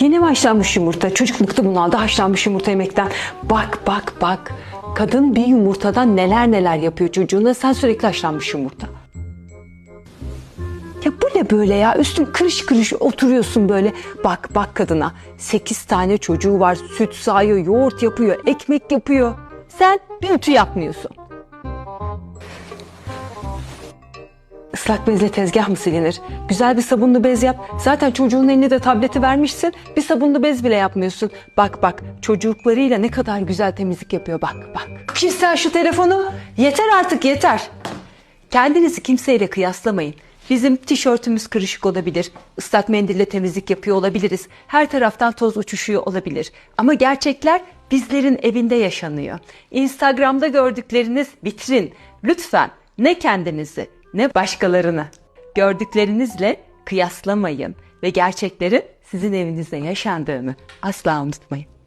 Yeni haşlanmış yumurta? Çocuk bıktı bunaldı haşlanmış yumurta yemekten. Bak bak bak. Kadın bir yumurtadan neler neler yapıyor çocuğuna. Sen sürekli haşlanmış yumurta. Ya bu ne böyle ya? Üstün kırış kırış oturuyorsun böyle. Bak bak kadına. Sekiz tane çocuğu var. Süt sağıyor, yoğurt yapıyor, ekmek yapıyor. Sen bir ütü yapmıyorsun. Islak bezle tezgah mı silinir? Güzel bir sabunlu bez yap. Zaten çocuğun eline de tableti vermişsin. Bir sabunlu bez bile yapmıyorsun. Bak bak çocuklarıyla ne kadar güzel temizlik yapıyor bak bak. Şimdi sen şu telefonu yeter artık yeter. Kendinizi kimseyle kıyaslamayın. Bizim tişörtümüz kırışık olabilir. ıslak mendille temizlik yapıyor olabiliriz. Her taraftan toz uçuşuyor olabilir. Ama gerçekler bizlerin evinde yaşanıyor. Instagram'da gördükleriniz vitrin. Lütfen ne kendinizi ne başkalarını gördüklerinizle kıyaslamayın ve gerçeklerin sizin evinizde yaşandığını asla unutmayın.